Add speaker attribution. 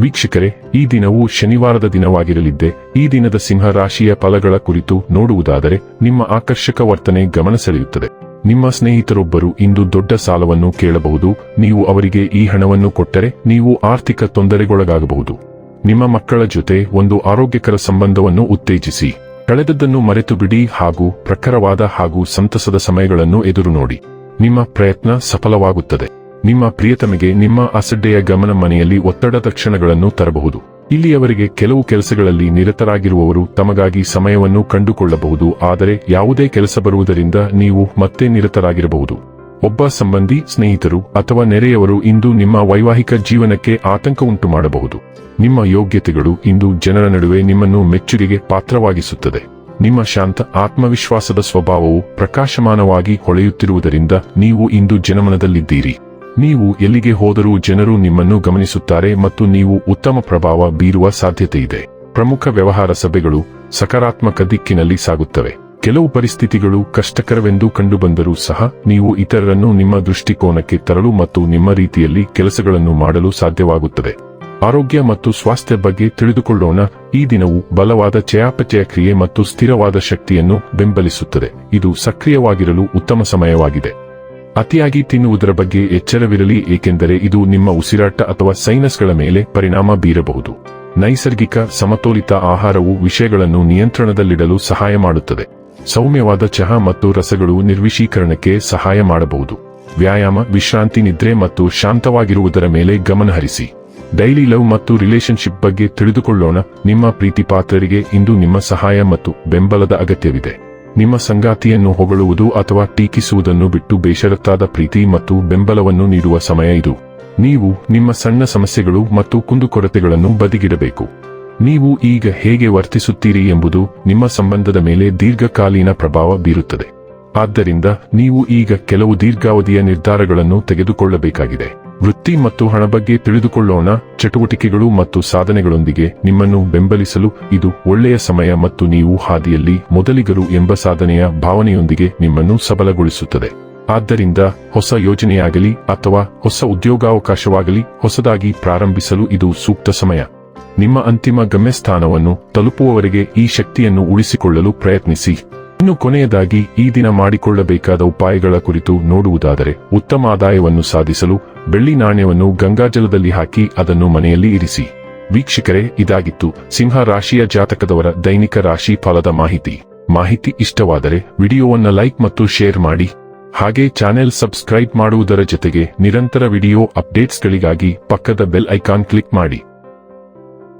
Speaker 1: ವೀಕ್ಷಕರೇ, ಈ ದಿನವು ಶನಿವಾರದ ದಿನವಾಗಿರಲಿದ್ದೆ, ಈ ದಿನದ ಸಿಂಹ ರಾಶಿಯ ಫಲಗಳ ಕುರಿತು ನೋಡುವುದಾದರೆ, ನಿಮ್ಮ ಆಕರ್ಷಕ ವರ್ತನೆ ಗಮನ ಸೆಳೆಯುತ್ತದೆ. ನಿಮ್ಮ ಸ್ನೇಹಿತರೊಬ್ಬರು ಇಂದು ದೊಡ್ಡ ಸಾಲವನ್ನು ಕೇಳಬಹುದು, ನೀವು ಅವರಿಗೆ ಈ ಹಣವನ್ನು ಕೊಟ್ಟರೆ ನೀವು ಆರ್ಥಿಕ ತೊಂದರೆಗೊಳಗಾಗಬಹುದು. ನಿಮ್ಮ ಮಕ್ಕಳ ಜೊತೆ ಒಂದು ಆರೋಗ್ಯಕರ ಸಂಬಂಧವನ್ನು ಉತ್ತೇಜಿಸಿ. ಕಳೆದದ್ದನ್ನು ಮರೆತು ಬಿಡಿ ಹಾಗೂ ಪ್ರಖರವಾದ ಹಾಗೂ ಸಂತಸದ ಸಮಯಗಳನ್ನು ಎದುರು ನೋಡಿ ನಿಮ್ಮ ಪ್ರಯತ್ನ ಸಫಲವಾಗುತ್ತದೆ. ನಿಮ್ಮ ಪ್ರಿಯತಮೆಗೆ ನಿಮ್ಮ ಅಸಡ್ಡೆಯ ಗಮನ ಮನೆಯಲ್ಲಿ ಒತ್ತಡದ ಕ್ಷಣಗಳನ್ನು ತರಬಹುದು. ಇಲ್ಲಿಯವರೆಗೆ ಕೆಲವು ಕೆಲಸಗಳಲ್ಲಿ ನಿರತರಾಗಿರುವವರು ತಮಗಾಗಿ ಸಮಯವನ್ನು ಕಂಡುಕೊಳ್ಳಬಹುದು, ಆದರೆ ಯಾವುದೇ ಕೆಲಸ ಬರುವುದರಿಂದ ನೀವು ಮತ್ತೆ ನಿರತರಾಗಿರಬಹುದು. ಒಬ್ಬ ಸಂಬಂಧಿ, ಸ್ನೇಹಿತರು ಅಥವಾ ನೆರೆಯವರು ಇಂದು ನಿಮ್ಮ ವೈವಾಹಿಕ ಜೀವನಕ್ಕೆ ಆತಂಕ ಉಂಟು ಮಾಡಬಹುದು ನಿಮ್ಮ ಯೋಗ್ಯತೆಗಳು ಇಂದು ಜನರ ನಡುವೆ ನಿಮ್ಮನ್ನು ಮೆಚ್ಚುಗೆಗೆ ಪಾತ್ರವಾಗಿಸುತ್ತದೆ. ನಿಮ್ಮ ಶಾಂತ ಆತ್ಮವಿಶ್ವಾಸದ ಸ್ವಭಾವವು ಪ್ರಕಾಶಮಾನವಾಗಿ ಹೊಳೆಯುತ್ತಿರುವುದರಿಂದ ನೀವು ಇಂದು ಜನಮನದಲ್ಲಿದ್ದೀರಿ. ನೀವು ಎಲ್ಲಿಗೆ ಹೋದರೂ ಜನರು ನಿಮ್ಮನ್ನು ಗಮನಿಸುತ್ತಾರೆ ಮತ್ತು ನೀವು ಉತ್ತಮ ಪ್ರಭಾವ ಬೀರುವ ಸಾಧ್ಯತೆ ಇದೆ ಪ್ರಮುಖ ವ್ಯವಹಾರ ಸಭೆಗಳು ಸಕಾರಾತ್ಮಕ ದಿಕ್ಕಿನಲ್ಲಿ ಸಾಗುತ್ತವೆ. ಕೆಲವು ಪರಿಸ್ಥಿತಿಗಳು ಕಷ್ಟಕರವೆಂದು ಕಂಡುಬಂದರೂ ಸಹ ನೀವು ಇತರರನ್ನು ನಿಮ್ಮ ದೃಷ್ಟಿಕೋನಕ್ಕೆ ತರಲು ಮತ್ತು ನಿಮ್ಮ ರೀತಿಯಲ್ಲಿ ಕೆಲಸಗಳನ್ನು ಮಾಡಲು ಸಾಧ್ಯವಾಗುತ್ತದೆ. ಆರೋಗ್ಯ ಮತ್ತು ಸ್ವಾಸ್ಥ್ಯ ಬಗ್ಗೆ ತಿಳಿದುಕೊಳ್ಳೋಣ. ಈ ದಿನವು ಬಲವಾದ ಚಯಾಪಚಯ ಕ್ರಿಯೆ ಮತ್ತು ಸ್ಥಿರವಾದ ಶಕ್ತಿಯನ್ನು ಬೆಂಬಲಿಸುತ್ತದೆ. ಇದು ಸಕ್ರಿಯವಾಗಿರಲು ಉತ್ತಮ ಸಮಯವಾಗಿದೆ. ಅತಿಯಾಗಿ ತಿನ್ನುವುದರ ಬಗ್ಗೆ ಎಚ್ಚರವಿರಲಿ, ಏಕೆಂದರೆ ಇದು ನಿಮ್ಮ ಉಸಿರಾಟ ಅಥವಾ ಸೈನಸ್ಗಳ ಮೇಲೆ ಪರಿಣಾಮ ಬೀರಬಹುದು. ನೈಸರ್ಗಿಕ, ಸಮತೋಲಿತ ಆಹಾರವು ವಿಷಯಗಳನ್ನು ನಿಯಂತ್ರಣದಲ್ಲಿಡಲು ಸಹಾಯ ಮಾಡುತ್ತದೆ. ಸೌಮ್ಯವಾದ ಚಹಾ ಮತ್ತು ರಸಗಳು ನಿರ್ವಿಶೀಕರಣಕ್ಕೆ ಸಹಾಯ ಮಾಡಬಹುದು. ವ್ಯಾಯಾಮ, ವಿಶ್ರಾಂತಿ, ನಿದ್ರೆ ಮತ್ತು ಶಾಂತವಾಗಿರುವುದರ ಮೇಲೆ ಗಮನಹರಿಸಿ ಡೈಲಿ ಲವ್ ಮತ್ತು ರಿಲೇಶನ್ಶಿಪ್ ಬಗ್ಗೆ ತಿಳಿದುಕೊಳ್ಳೋಣ. ನಿಮ್ಮ ಪ್ರೀತಿ ಪಾತ್ರರಿಗೆ ಇಂದು ನಿಮ್ಮ ಸಹಾಯ ಮತ್ತು ಬೆಂಬಲದ ಅಗತ್ಯವಿದೆ. ನಿಮ್ಮ ಸಂಗಾತಿಯನ್ನು ಹೊಗಳುವುದು ಅಥವಾ ಟೀಕಿಸುವುದನ್ನು ಬಿಟ್ಟು ಬೇಷರತ್ತಾದ ಪ್ರೀತಿ ಮತ್ತು ಬೆಂಬಲವನ್ನು ನೀಡುವ ಸಮಯ ಇದು. ನೀವು ನಿಮ್ಮ ಸಣ್ಣ ಸಮಸ್ಯೆಗಳು ಮತ್ತು ಕುಂದುಕೊರತೆಗಳನ್ನು ಬದಿಗಿಡಬೇಕು. ನೀವು ಈಗ ಹೇಗೆ ವರ್ತಿಸುತ್ತೀರಿ ಎಂಬುದು ನಿಮ್ಮ ಸಂಬಂಧದ ಮೇಲೆ ದೀರ್ಘಕಾಲೀನ ಪ್ರಭಾವ ಬೀರುತ್ತದೆ. ಆದ್ದರಿಂದ ನೀವು ಈಗ ಕೆಲವು ದೀರ್ಘಾವಧಿಯ ನಿರ್ಧಾರಗಳನ್ನು ತೆಗೆದುಕೊಳ್ಳಬೇಕಾಗಿದೆ. ವೃತ್ತಿ ಮತ್ತು ಹಣ ಬಗ್ಗೆ ತಿಳಿದುಕೊಳ್ಳೋಣ. ಚಟುವಟಿಕೆಗಳು ಮತ್ತು ಸಾಧನೆಗಳೊಂದಿಗೆ ನಿಮ್ಮನ್ನು ಬೆಂಬಲಿಸಲು ಇದು ಒಳ್ಳೆಯ ಸಮಯ ಮತ್ತು ನೀವು ಹಾದಿಯಲ್ಲಿ ಮೊದಲಿಗರು ಎಂಬ ಸಾಧನೆಯ ಭಾವನೆಯೊಂದಿಗೆ ನಿಮ್ಮನ್ನು ಸಬಲಗೊಳಿಸುತ್ತದೆ. ಆದ್ದರಿಂದ ಹೊಸ ಯೋಜನೆಯಾಗಲಿ ಅಥವಾ ಹೊಸ ಉದ್ಯೋಗಾವಕಾಶವಾಗಲಿ ಹೊಸದಾಗಿ ಪ್ರಾರಂಭಿಸಲು ಇದು ಸೂಕ್ತ ಸಮಯ. ನಿಮ್ಮ ಅಂತಿಮ ಗಮ್ಯಸ್ಥಾನವನ್ನು ತಲುಪುವವರೆಗೆ ಈ ಶಕ್ತಿಯನ್ನು ಉಳಿಸಿಕೊಳ್ಳಲು ಪ್ರಯತ್ನಿಸಿ. ಇನ್ನು ಕೊನೆಯದಾಗಿ ಈ ದಿನ ಮಾಡಿಕೊಳ್ಳಬೇಕಾದ ಉಪಾಯಗಳ ಕುರಿತು ನೋಡುವುದಾದರೆ ಉತ್ತಮ ಆದಾಯವನ್ನು ಸಾಧಿಸಲು ಬೆಳ್ಳಿ ನಾಣ್ಯವನ್ನು ಗಂಗಾಜಲದಲ್ಲಿ ಹಾಕಿ ಅದನ್ನು ಮನೆಯಲ್ಲಿ ಇರಿಸಿ. ವೀಕ್ಷಕರೇ, ಇದಾಗಿತ್ತು ಸಿಂಹ ರಾಶಿಯ ಜಾತಕದವರ ದೈನಿಕ ರಾಶಿ ಫಲದ ಮಾಹಿತಿ. ಮಾಹಿತಿ ಇಷ್ಟವಾದರೆ ವಿಡಿಯೋವನ್ನು ಲೈಕ್ ಮತ್ತು ಶೇರ್ ಮಾಡಿ. ಹಾಗೆ ಚಾನೆಲ್ ಸಬ್ಸ್ಕ್ರೈಬ್ ಮಾಡುವುದರ ಜೊತೆಗೆ ನಿರಂತರ ವಿಡಿಯೋ ಅಪ್ಡೇಟ್ಸ್ಗಳಿಗಾಗಿ ಪಕ್ಕದ ಬೆಲ್ ಐಕಾನ್ ಕ್ಲಿಕ್ ಮಾಡಿ.